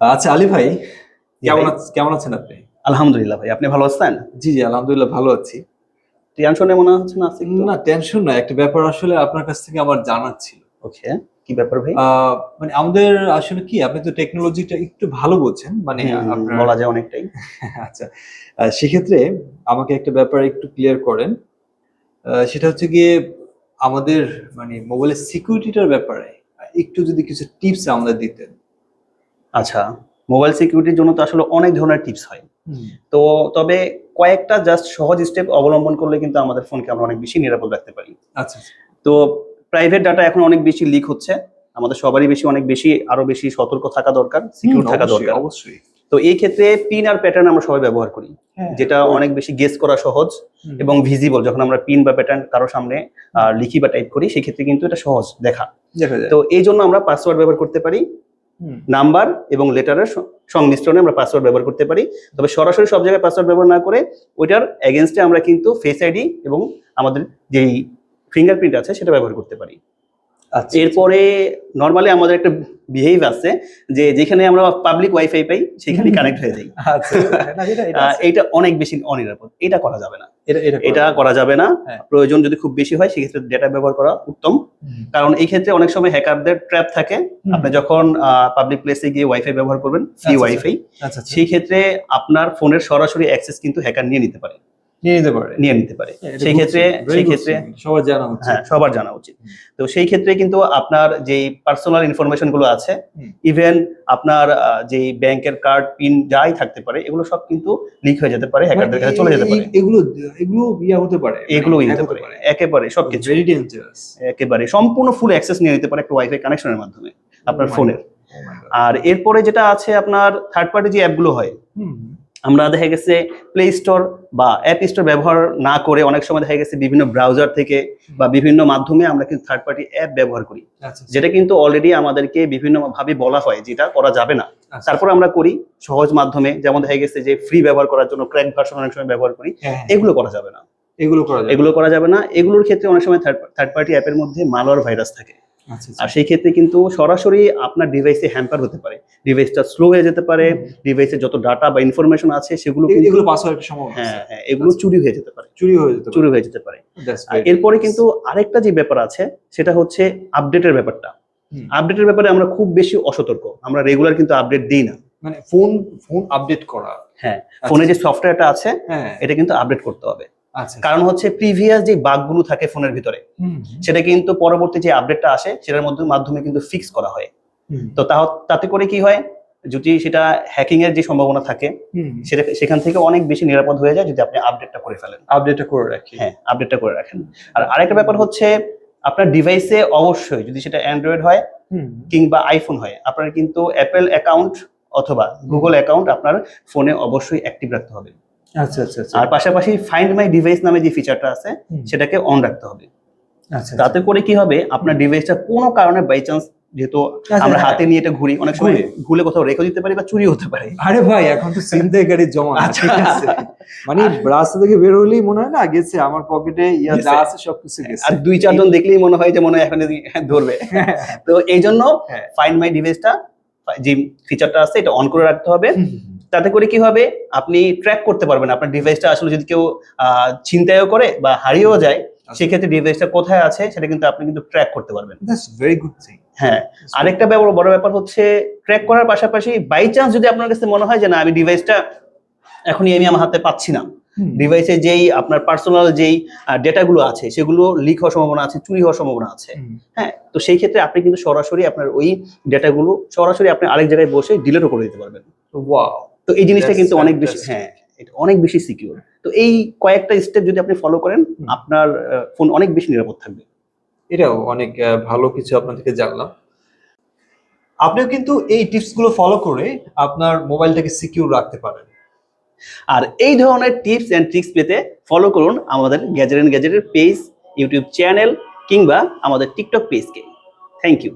আচ্ছা আলী ভাই কেমন কেমন আছেন আপনি? আলহামদুলিল্লাহ ভাই আপনি ভালো আছেন? জি জি আলহামদুলিল্লাহ ভালো আছি। টেনশনে মনে হচ্ছে না না টেনশন না একটা ব্যাপার আসলে আপনার কাছ থেকে আমার জানার ছিল। ওকে কি ব্যাপার ভাই? মানে আমাদের আসলে কি আপনি তো টেকনোলজিটা একটু ভালো বোঝেন মানে আপনার বলা যায় অনেকটাই। আচ্ছা সেক্ষেত্রে আমাকে একটা ব্যাপার একটু ক্লিয়ার করেন। আহ, সেটা হচ্ছে গিয়ে আমাদের মানে মোবাইলের সিকিউরিটিটার ব্যাপারে একটু যদি কিছু টিপস আমাদের দিতেন। আচ্ছা মোবাইল সিকিউরিটির জন্য তো আসলে অনেক ধরনের টিপস হয়। তো তবে কয়েকটা জাস্ট সহজ স্টেপ অবলম্বন করলে কিন্তু আমাদের ফোনকে আমরা অনেক বেশি নিরাপদ রাখতে পারি। আচ্ছা তো প্রাইভেট ডাটা এখন অনেক বেশি লিক হচ্ছে। আমাদের সবারই বেশি অনেক বেশি আরও বেশি সতর্ক থাকা দরকার সিকিউর থাকা দরকার। অবশ্যই। তো এই ক্ষেত্রে পিন আর প্যাটার্ন আমরা সবাই ব্যবহার করি হ্যাঁ, যেটা অনেক বেশি গেস করা সহজ এবং ভিজিবল যখন আমরা পিন বা প্যাটার্ন কারও সামনে লিখি বা টাইপ করি সেক্ষেত্রে কিন্তু এটা সহজ দেখা। তো এই জন্য আমরা পাসওয়ার্ড ব্যবহার করতে পারি। নাম্বার এবং লেটারের সংমিশ্রণে আমরা পাসওয়ার্ড ব্যবহার করতে পারি। তবে সরাসরি সব জায়গায় পাসওয়ার্ড ব্যবহার না করে ওইটার এগেনস্টে আমরা কিন্তু ফেস আইডি এবং আমাদের যেই ফিঙ্গারপ্রিন্ট আছে সেটা ব্যবহার করতে পারি। এরপরে নর্মালি আমাদের একটা বিহেভ আছে যে যেখানে আমরা পাবলিক ওয়াইফাই পাই সেখানে কানেক্ট হয়ে যাই। আচ্ছা এটা- অনেক বেশি অনিরাপদ। এটা করা যাবে না। এটা করা যাবে না। হ্যাঁ। প্রয়োজন যদি খুব বেশি হয় সেক্ষেত্রে ডেটা ব্যবহার করা উত্তম। কারণ এই ক্ষেত্রে অনেক সময় হ্যাকারদের ট্র্যাপ থাকে। আপনি যখন পাবলিক প্লেসে গিয়ে ওয়াইফাই ব্যবহার করবেন ফ্রি আচ্ছা, আচ্ছা। ওয়াইফাই আচ্ছা আচ্ছা। সেই ক্ষেত্রে আপনার ফোনের সরাসরি অ্যাক্সেস কিন্তু হ্যাকার নিয়ে নিতে পারে। নিয়ে নিতে পারে। নিয়ে নিতে পারে। সেই ক্ষেত্রে সেই ক্ষেত্রে সবার জানা উচিত। হ্যাঁ সবার জানা উচিত। তো সেই ক্ষেত্রে কিন্তু আপনার যেই পার্সোনাল ইনফরমেশনগুলো আছে ইভেন আপনার যেই ব্যাংকের কার্ড পিন যাই থাকতে পারে এগুলো সব কিন্তু লিক হয়ে যেতে পারে হ্যাকারদের কাছে চলে যেতে পারে। মানে এগুলো এগুলো ইয়া হতে পারে এগুলো মানে হতে পারে একেবারে সবকিছু ভেরি ডেঞ্জারাস একেবারে সম্পূর্ণ ফুল অ্যাক্সেস নিয়ে নিতে পারে একটা ওয়াইফাই কানেকশনের মাধ্যমে আপনার Oh ফোনের আর এরপরে যেটা আছে আপনার থার্ড পার্টি যে অ্যাপগুলো হয় আমরা দেখা গেছে প্লে স্টোর বা অ্যাপ স্টোর ব্যবহার না করে অনেক সময় দেখা গেছে বিভিন্ন ব্রাউজার থেকে বা বিভিন্ন মাধ্যমে আমরা কিন্তু থার্ড পার্টি অ্যাপ ব্যবহার করি। আচ্ছা যেটা কিন্তু অলরেডি আমাদেরকে বিভিন্ন ভাবে বলা হয় যেটা করা যাবে না। আচ্ছা। তারপর আমরা করি সহজ মাধ্যমে যেমন দেখা গেছে যে ফ্রি ব্যবহার করার জন্য ক্র্যাক ভার্সন অনেক সময় ব্যবহার করি। হ্যাঁ, এগুলো করা যাবে না। এগুলো করা এগুলো করা যাবে না। এগুলোর ক্ষেত্রে অনেক সময় থার্ড পার্টি অ্যাপের মধ্যে মালওয়ার ভাইরাস থাকে। আচ্ছা আর সেই ক্ষেত্রে কিন্তু সরাসরি আপনার ডিভাইসে হ্যাম্পার হতে পারে। ডিভাইসটা স্লো হয়ে যেতে পারে ডিভাইসে যত ডাটা বা ইনফরমেশন আছে সেগুলো এগুলো সম্ভাবনা হ্যাঁ হ্যাঁ এগুলো চুরি হয়ে যেতে পারে। চুরি হয়ে যেতে চুরি হয়ে যেতে পারে। আর এরপরে কিন্তু আরেকটা যে ব্যাপার আছে সেটা হচ্ছে আপডেটের ব্যাপারটা। আপডেটের ব্যাপারে আমরা খুব বেশি অসতর্ক। আমরা রেগুলার কিন্তু আপডেট দিই না। মানে ফোন ফোন আপডেট করা। হ্যাঁ ফোনে যে সফটওয়্যারটা আছে হ্যাঁ। এটা কিন্তু আপডেট করতে হবে। আচ্ছা কারণ হচ্ছে প্রিভিয়াস যে বাগগুলো থাকে ফোনের ভিতরে সেটা কিন্তু পরবর্তী যে আপডেটটা আসে সেটার মধ্যে মাধ্যমে কিন্তু ফিক্স করা হয়। তো তাতে করে কি হয় যদি সেটা হ্যাকিং এর যে সম্ভাবনা থাকে সেটা সেখান থেকে অনেক বেশি নিরাপদ হয়ে যায় যদি আপনি আপডেটটা করে ফেলেন। আপডেটটা করে রাখেন হ্যাঁ আপডেটটা করে রাখেন। আর আরেকটা ব্যাপার হচ্ছে আপনার ডিভাইসে অবশ্যই যদি সেটা অ্যান্ড্রয়েড হয় কিংবা আইফোন হয় আপনার কিন্তু অ্যাপেল অ্যাকাউন্ট অথবা গুগল অ্যাকাউন্ট আপনার ফোনে অবশ্যই অ্যাক্টিভ রাখতে হবে। আচ্ছা আচ্ছা আচ্ছা আর পাশাপাশি ফাইন্ড মাই ডিভাইস নামে যে ফিচারটা আছে সেটাকে অন রাখতে হবে আচ্ছা তাতে করে কি হবে আপনার ডিভাইসটা কোনো কারণে বাই চান্স যেহেতু আমরা হ্যাঁ। হাতে নিয়ে এটা ঘুরি অনেক সময় ঘুরি। কোথাও রেখে দিতে পারি বা চুরি হতে পারে আরে ভাই এখন তো ছিনতাইকারীর জমা আচ্ছা। ঠিক আছে মানে রাস্তা থেকে বের হলেই মনে হয় না গেছে আমার পকেটে ইয়া যা। আছে সবকিছু গেছে আর দুই চারজন দেখলেই মনে হয় যে মনে হয় এখন ধরবে তো এই জন্য হ্যাঁ। ফাইন্ড মাই ডিভাইসটা যে ফিচারটা আছে এটা অন করে রাখতে হবে। তাতে করে কি হবে? আপনি ট্র্যাক করতে পারবেন। আপনার ডিভাইসটা আসলে যদি কেউ ছিনতাইও করে বা হারিয়েও যায় আচ্ছা। সেক্ষেত্রে ডিভাইসটা কোথায় আছে সেটা কিন্তু আপনি কিন্তু ট্র্যাক করতে পারবেন। That's very good thing. হ্যাঁ। আরেকটা ব্যাপার বড় ব্যাপার হচ্ছে ট্র্যাক করার পাশাপাশি বাই চান্স যদি আপনার কাছে মনে হয় যে না আমি ডিভাইসটা এখনই আমি আমার হাতে পাচ্ছি না। ডিভাইসে যেই আপনার পার্সোনাল যেই ডেটাগুলো আছে সেগুলো লিক হওয়ার সম্ভাবনা আছে চুরি হওয়ার সম্ভাবনা আছে। হ্যাঁ তো সেই ক্ষেত্রে আপনি কিন্তু সরাসরি আপনার ওই ডেটাগুলো সরাসরি আপনি আরেক জায়গায় বসে ডিলেটও করে দিতে পারবেন। Wow. তো এই জিনিসটা কিন্তু অনেক বেশি হ্যাঁ এটা অনেক বেশি সিকিউর তো এই কয়েকটা স্টেপ যদি আপনি ফলো করেন। আপনার ফোন অনেক বেশি নিরাপদ থাকবে। এটাও অনেক ভালো কিছু আপনার থেকে জানলাম। আপনিও কিন্তু এই টিপসগুলো ফলো করে আপনার মোবাইলটাকে সিকিউর রাখতে পারেন। আর এই ধরনের টিপস অ্যান্ড ট্রিক্স পেতে ফলো করুন আমাদের গ্যাজেট অ্যান্ড গ্যাজেটের পেজ ইউটিউব চ্যানেল কিংবা আমাদের টিকটক পেজকে থ্যাংক ইউ